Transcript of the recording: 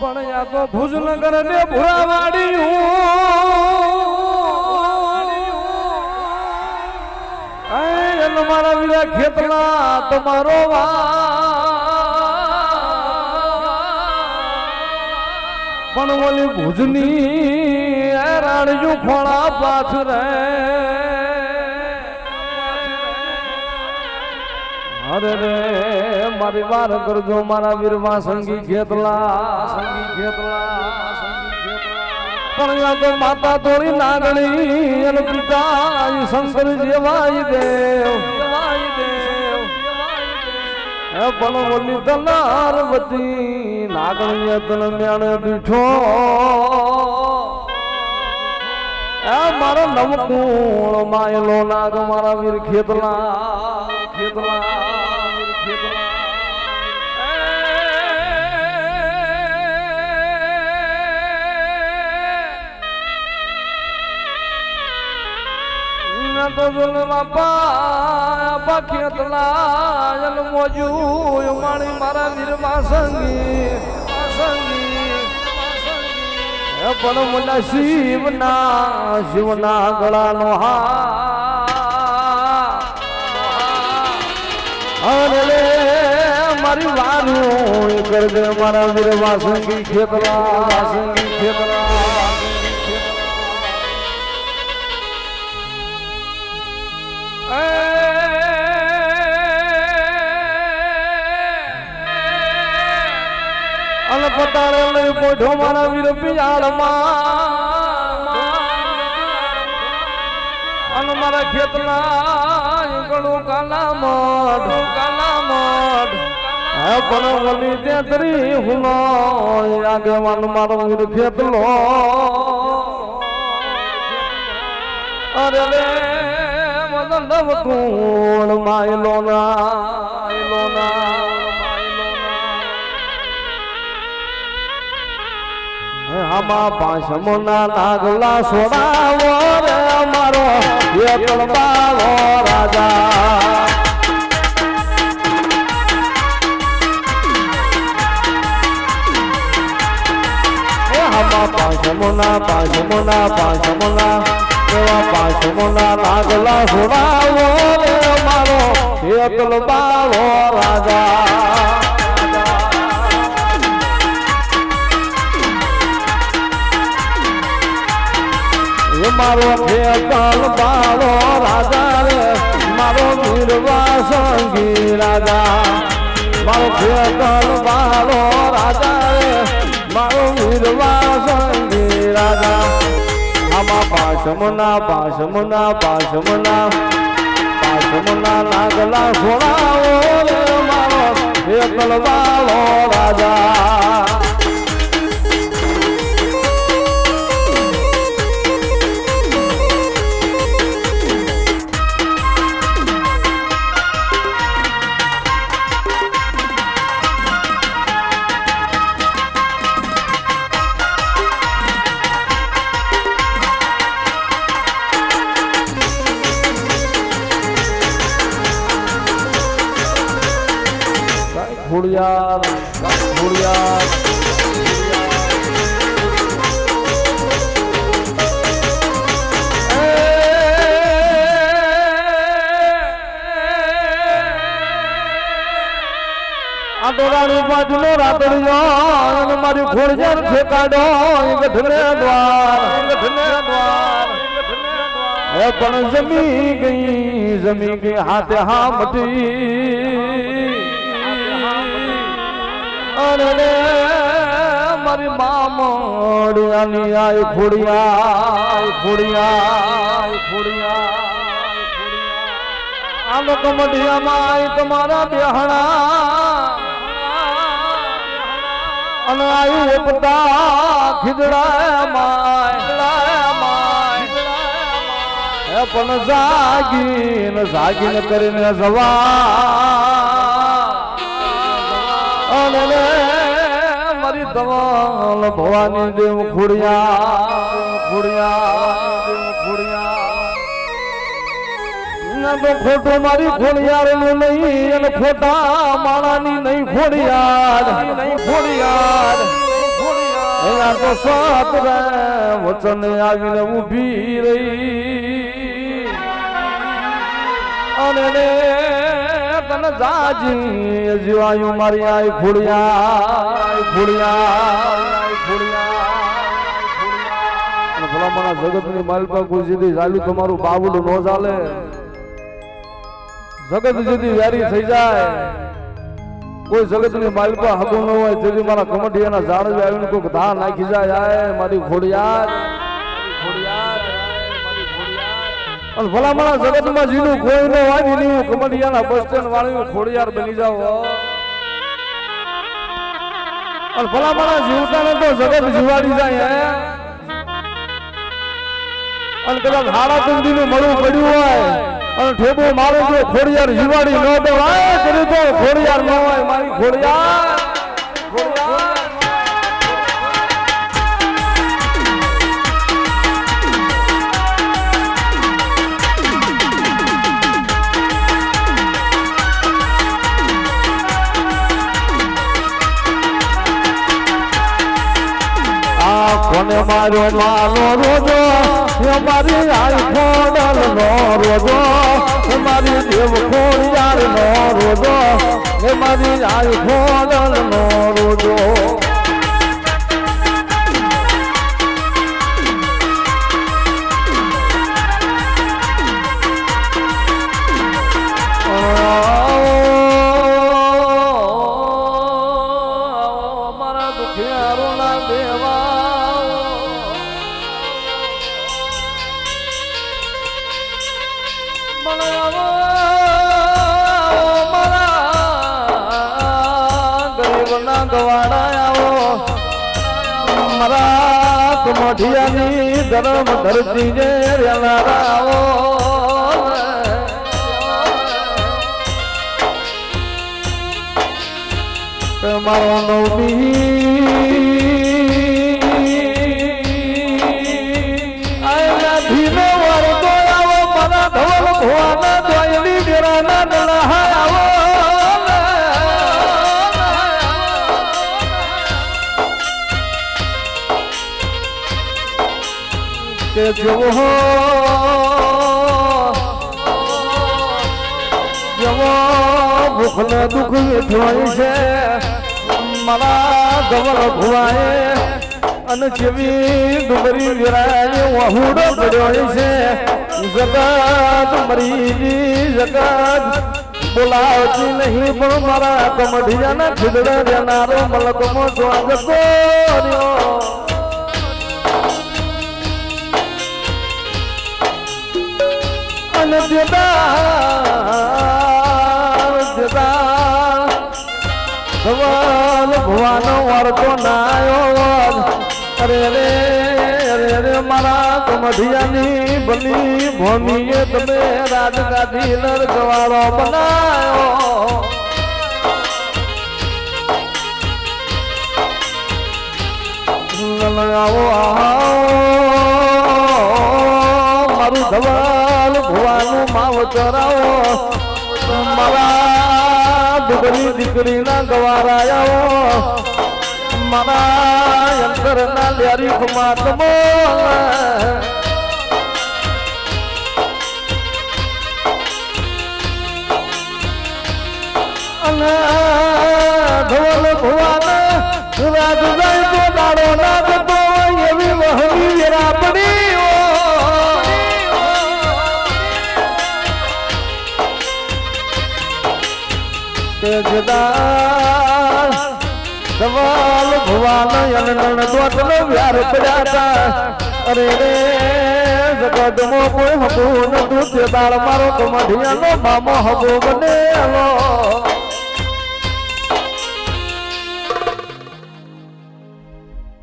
પણ યા તો ભુજનગર ને ભુરાવાડી હું. મારા વીરા ખેતના તમારો પણ ઓલી ભુજની રાણિયું ખોળા પાછ રે અરે રે, મારી વાર કરજો મારા વીરમાં સંગી ખેતલા સંગી ખેતલા પણ તો માતા તોરી નાગણી અને પિતા શંકર જેવાય દેવ પણ ઓલી તનાર બધી નાગણી અતન મેણ દીઠો મારો નવકુણ માયલો નાગ, મારા વીર ખેતલા ખેતલા. મારા વીરમાં સંગી પણ મને શિવના શિવના ગળાનો હા મારી વારું કરજે મારા વીર વાસંગી ખેતરા વાસંગી ખેતરા. લઈ મોઢો મારા વીર પિયાળમાં. અન મારા ખેતના ગણું કાલા મઢ કાલા મઢ પણ વલી તેતરી હુનો આગેવાન મારો વીર ખેતલો અરે રે મદન નવકુણ માયલો ના માયલો ના આમાં પાંચમોના નાગલા સોડાવો રાજા. આમાં પાંચમોના પાંચ મોના એવા પાંચ મોના લાગલા રે મારો એકલ બાવો રાજા. મારો ખેતલ બાળો રાજા રે. મારો વીરવા સંગી રાજા. મારો ખેતલ બાળો રાજા રે. મારો વીરવા સંગી આમાં પાસમના પાસમના પાસમના પાસમના નાગલા સોળાવો રે મારો ખેતલ બાળો રાજા. ઘોડિયાર ઘોડિયાર આટોરાની બાજુનો રાતડિયો મારી ઘોડિયાર ઠેકાડો ગઠને દ્વાર ગઠને દ્વાર. પણ જમી ગઈ જમી ગઈ હાથે હા મટી અરે મારી મામડિયાની આય ખોડિયા ખોડિયા ખોડિયા આ લોકો મઢિયામાં આય તમારા બેહણા. અને આયુ ઉપતા ખીજડા માય. પણ જાગીન જાગીન કરીને જવા. ભવાની દેવ ખોડિયા ખોડિયા ખોટું મારી ખોડિયાર નું નહીં અને ખોટા માણાની નહીં ખોડિયાર નહીં ખોડિયાર એના તો સાત રે વચન આવીને ઊભી રહી. અને ને તને જાજી જીવાયું મારી આય ફૂડિયા આઈ ફૂડિયા ભલામણા જગતની માલપા સીધી ચાલ્યું તમારું બાવડું નો ચાલે જગત જુદી વ્યારી થઈ જાય. કોઈ જગતની માલપા હકું ન હોય તેથી મારા કમટિયાના ઝાડ આવીને કોઈક ધા નાખી જાય. મારી ખોડિયાર અને ભલામણા જગતમાં જીનું કોઈ ન હોય ને હું કમટિયાના બસ સ્ટેન્ડ વાળી ખોડિયાર બની હો. અને ભલામણા જીવતાને તો જગત જીવાડી જાય, હે? અને કદાચ હાડા તુંડીનું મળવું પડ્યું હોય, અને ઠેબો મારો જો ખોડિયાર જીવાડી ન દેવાય કરી તો ખોડિયાર ન હોય મારી ખોડિયાર ખોડિયાર. માર્યો માનો રોજો એ મારી આઈ ખોડલ નો રોજો એ મારી દેવ ખોડિયાર નો રોજો એ મારી આઈ ખોડલ નો રોજો. ગવાડા આવો મારા કમઠિયાની ધર્મ ધરતી જે રેલારા આવો તમારો નવમી જેવો જવો ભૂખ ને દુઃખ વેઠવાય છે. મારા ગવર ભુવાય અને જેવી ડુંગરી વિરાય વહુડો પડ્યો છે. જગત મરી જગત બોલાવતી નહીં, પણ મારા કમઢિયાના ખીદડા રહેનારો મલકમો સ્વાગત કર્યો. દેદાર ભગવાન ભવાનો વારતો નાયો અરે રે અરે રે, મારા કમઢિયાની બની ભૂમિએ તમે રાજગાદી નરગવાળો બનાયો. આવો આવો ધવલ ભુવાનું માવતર આવો મારા દીકરી દીકરીના ગવારાયો મારા અંતરના લ્યારી ખમાતમો અને ધોલ ભુવાને જુદા જાય ભુવાન અનન દોતનો વ્યાર પડ્યા અરે રે જગતમો કોઈ મારો કમઢિયાનો મામો હબુ બનેલો.